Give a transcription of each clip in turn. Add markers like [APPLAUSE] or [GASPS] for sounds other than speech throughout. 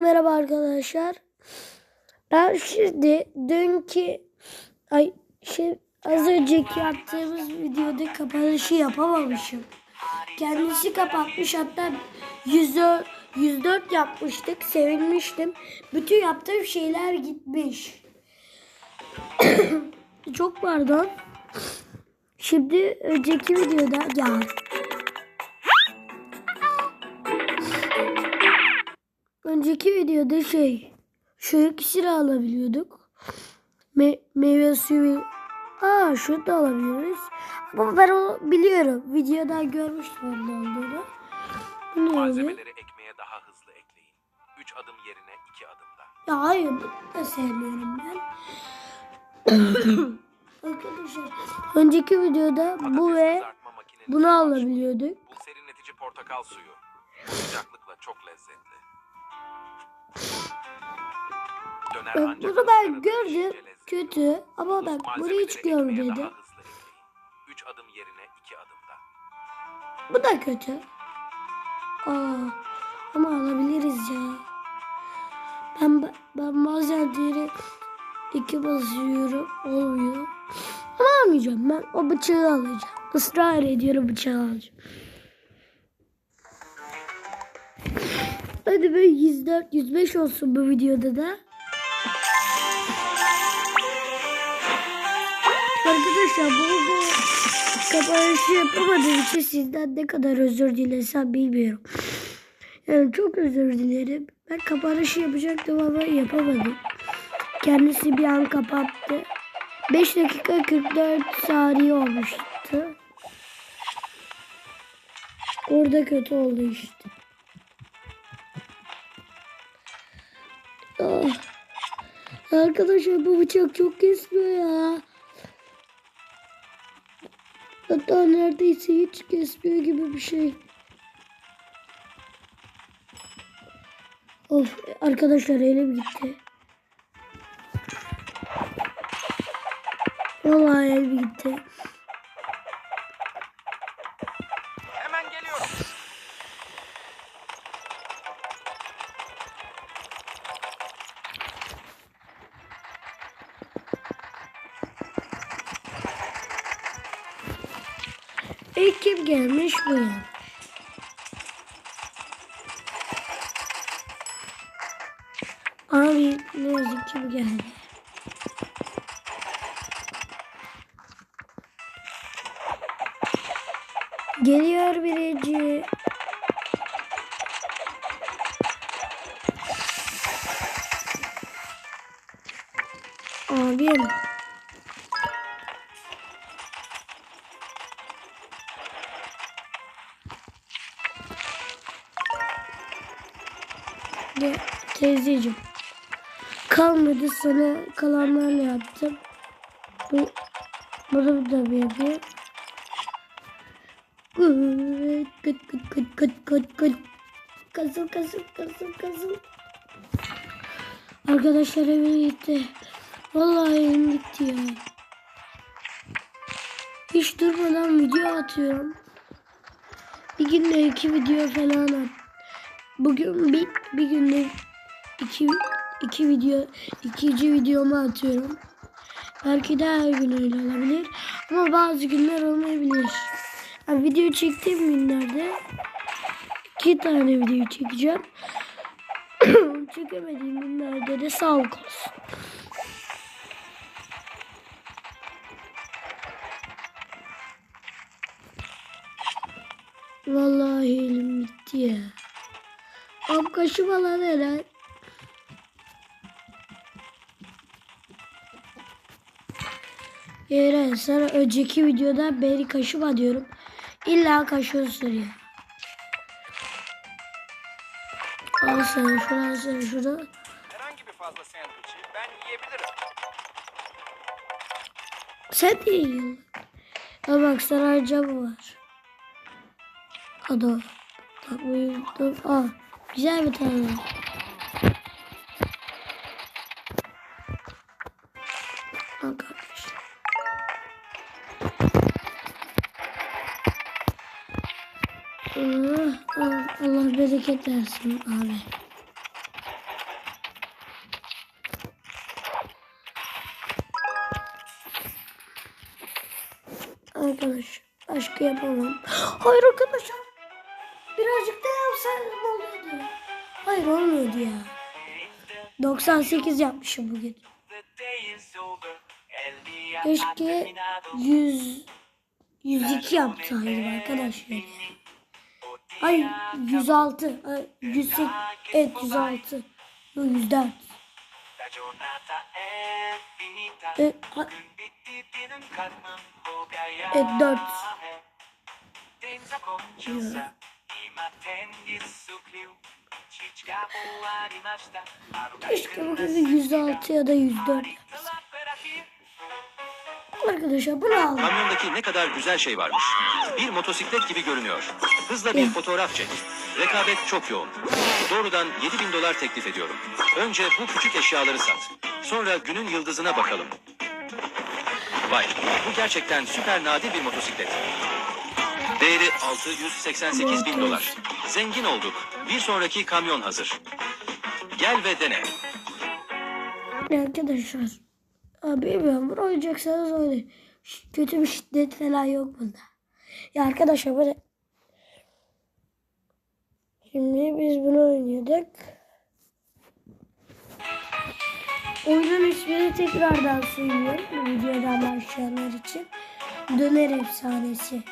Merhaba arkadaşlar. Ben şimdi dünkü ay şey az önceki yaptığımız videoda kapanışı yapamamışım. Kendisi kapatmış hatta 104, 104 yapmıştık. Sevinmiştim. Bütün yaptığım şeyler gitmiş. [COUGHS] Çok pardon. Şimdi önceki videoda ya Önceki videoda şey şu ikisini alabiliyorduk. Me meyve suyu. Aa şunu da alabiliyoruz. Ama ben onu biliyorum. Videodan görmüştüm onun olduğunu. Bu ne oluyor? Malzemeleri ekmeğe daha hızlı ekleyin. 3 adım yerine 2 adımda. Ya hayır bunu da sevmiyorum ben. [COUGHS] Arkadaşlar önceki videoda bu Patates ve kızartma makinenizi bunu alabiliyorduk. Bu serinletici portakal suyu. Sıcaklıkla çok lezzetli. Bak ancak bunu ben gördüm. Kötü ama bak bunu hiç görmedim. daha hızlı ekleyin. 3 adım yerine 2 adımda. Bu da kötü. Aa, ama alabiliriz ya. Ben ben bazen diğeri iki basıyorum olmuyor. Ama almayacağım ben o bıçağı alacağım. Israr ediyorum bıçağı alacağım. Hadi böyle 104 105 olsun bu videoda da. Arkadaşlar bu, bu kapanışı yapamadığım için sizden ne kadar özür dilesem bilmiyorum. Yani çok özür dilerim. Ben kapanışı yapacaktım ama yapamadım. Kendisi bir an kapattı. 5 dakika 44 saniye olmuştu. Orada kötü oldu işte. Ah. Arkadaşlar bu bıçak çok kesmiyor ya. Hatta neredeyse hiç kesmiyor gibi bir şey. Of arkadaşlar elim gitti. Vallahi elim gitti. İlk kim gelmiş bu ya. Abi ne yazık kim geldi. Geliyor birinci. Abim. Gel teyzeciğim. Kalmadı sana kalanlarla yaptım. Bu bunu da bir yapayım. Kıt kıt kıt kıt kıt kıt. Kasıl kasıl kasıl kasıl. Arkadaşlar evine gitti. Vallahi evim gitti ya. Hiç durmadan video atıyorum. Bir günde iki video falan at. Bugün bir, bir günde iki, iki video, ikinci videomu atıyorum. Belki de her gün öyle olabilir. Ama bazı günler olmayabilir. Yani video çektiğim günlerde iki tane video çekeceğim. [COUGHS] Çekemediğim günlerde de sağlık olsun. Vallahi elim gitti ya. Ab kaşıma lan Eren. Eren sana önceki videoda beni kaşıma diyorum. İlla kaşıyorsun ya. Al sana şunu al sana şunu. Herhangi bir fazla sandviçi ben yiyebilirim. Sen de yiyin. Ha bak sana camı var. Hadi. Bak uyudum. Aa, Güzel bir tane. Ah, ah, Allah, bereket versin abi. Arkadaş başka yapamam. [GASPS] Hayır arkadaşlar. 10 ya? 98 yapmışım bugün. Keşke 100 102 yapsaydım arkadaşlar. Ay 106 108 evet 106 104 Evet, evet 4 Keşke bugün 106 ya da 104 yapsam. Arkadaşlar bunu aldım. Kamyondaki ne kadar güzel şey varmış. Bir motosiklet gibi görünüyor. Hızla bir fotoğraf çek. Rekabet çok yoğun. Doğrudan 7000 dolar teklif ediyorum. Önce bu küçük eşyaları sat. Sonra günün yıldızına bakalım. Vay, bu gerçekten süper nadir bir motosiklet. Değeri 688 bin dolar. Zengin olduk. Bir sonraki kamyon hazır. Gel ve dene. Arkadaşlar. Abi bilmiyorum. Bunu oynayacaksanız oynayın. Kötü bir şiddet falan yok bunda. Ya arkadaşlar böyle. Şimdi biz bunu oynuyorduk. Oyunun ismini tekrardan söylüyorum. Bu videodan başlayanlar için. Döner efsanesi.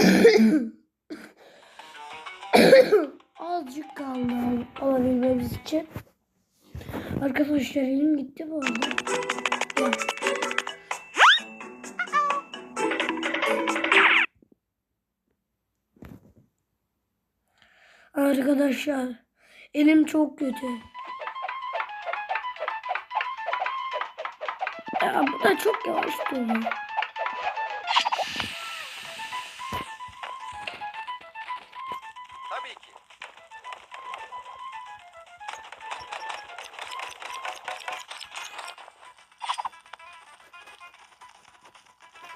[COUGHS] [COUGHS] Azıcık kaldı al- alabilmemiz için. Arkadaşlar elim gitti bu arada. Ya. Arkadaşlar elim çok kötü. Ya bu da çok yavaş dönüyor.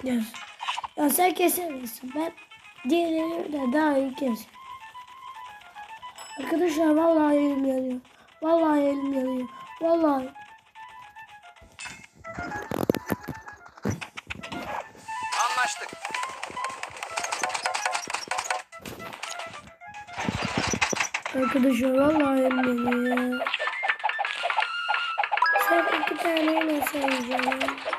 Ya, ya sen kesemezsin. Ben diğerleri de daha iyi keserim. Arkadaşlar vallahi elim yanıyor. Vallahi elim yanıyor. Vallahi. Anlaştık. Arkadaşlar vallahi elim yanıyor. Sen iki tane nasıl yiyeceksin?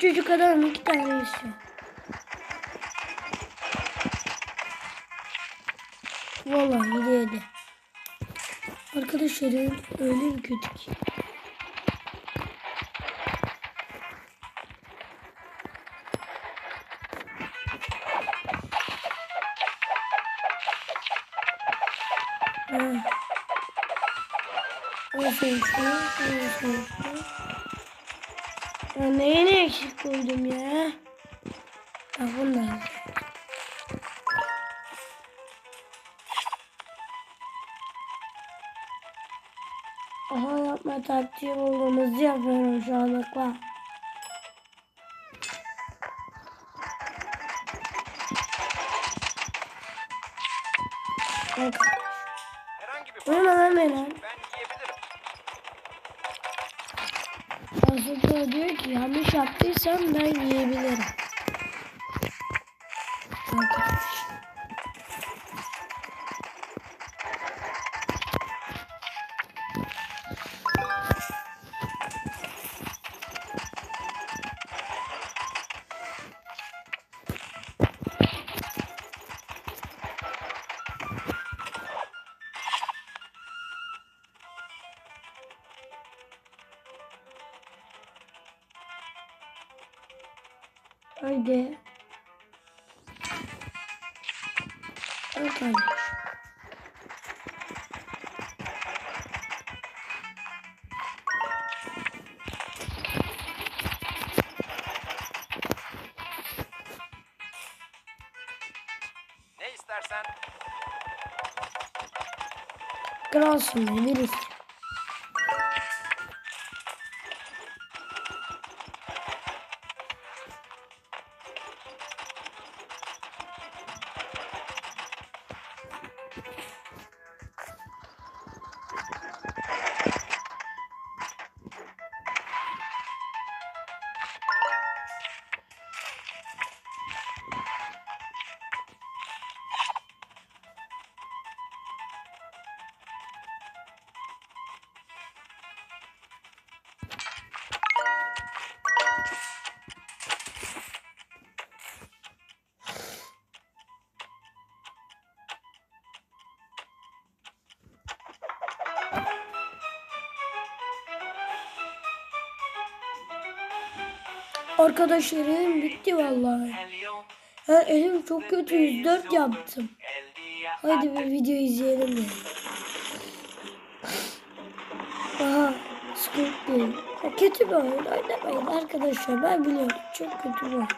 Çocuk adam iki tane istiyor. Vallahi yedi yedi. Arkadaşlar öyle bir kötü ki. Nasıl? Nasıl Ya neyine eksik koydum ya? Ya bunlar. Aha yapma taktiği bulduğumuzu yapıyorum şu anlıkla. Yanlış yaptıysam ben yiyebilirim. Arkadaş. Haydi. Arkadaş. Ne istersen Kralsın be birisi. Arkadaşlar elim bitti vallahi. Ya elim çok kötü 104 yaptım. Hadi bir video izleyelim. Aha Squid Game. Ya kötü bir oyun oynamayın arkadaşlar ben biliyorum çok kötü bir oyun.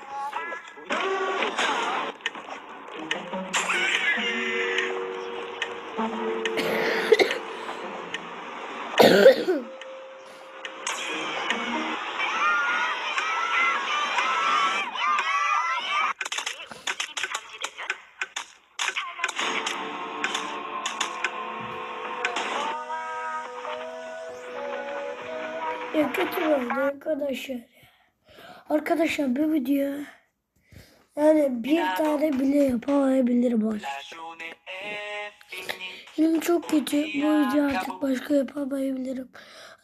Ya kötü oyun arkadaşlar. Arkadaşlar bu video yani bir tane bile yapamayabilirim arkadaşlar. Elim çok kötü. Bu video artık başka yapamayabilirim.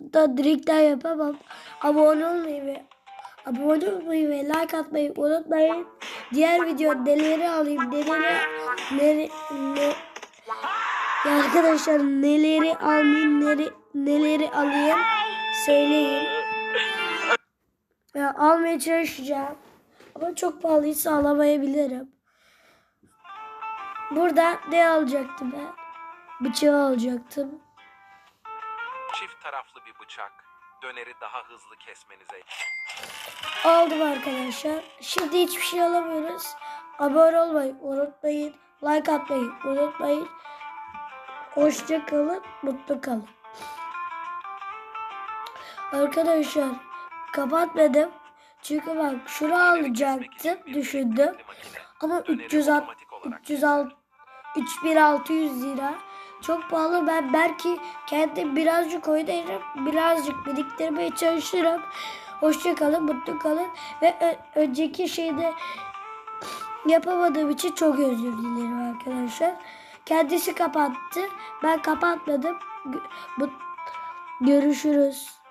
Hatta direkten yapamam. Abone olmayı ve abone olmayı ve like atmayı unutmayın. Diğer video neleri alayım neleri neleri ne, ya arkadaşlar neleri alayım neleri, neleri alayım söyleyin. Ya, almaya çalışacağım. Ama çok pahalıysa alamayabilirim. Burada ne alacaktım ben? Bıçağı alacaktım. Çift taraflı bir bıçak döneri daha hızlı kesmenize Aldım arkadaşlar. Şimdi hiçbir şey alamıyoruz. Abone olmayı unutmayın. Like atmayı unutmayın. Hoşça kalın, mutlu kalın. Arkadaşlar kapatmadım. Çünkü bak şunu alacaktım düşündüm. Ama 300 306 3600 lira. Çok pahalı. Ben belki kendim birazcık oynarım. Birazcık biriktirmeye çalışırım. Hoşça kalın, mutlu kalın. Ve önceki şeyde yapamadığım için çok özür dilerim arkadaşlar. Kendisi kapattı. Ben kapatmadım. Görüşürüz.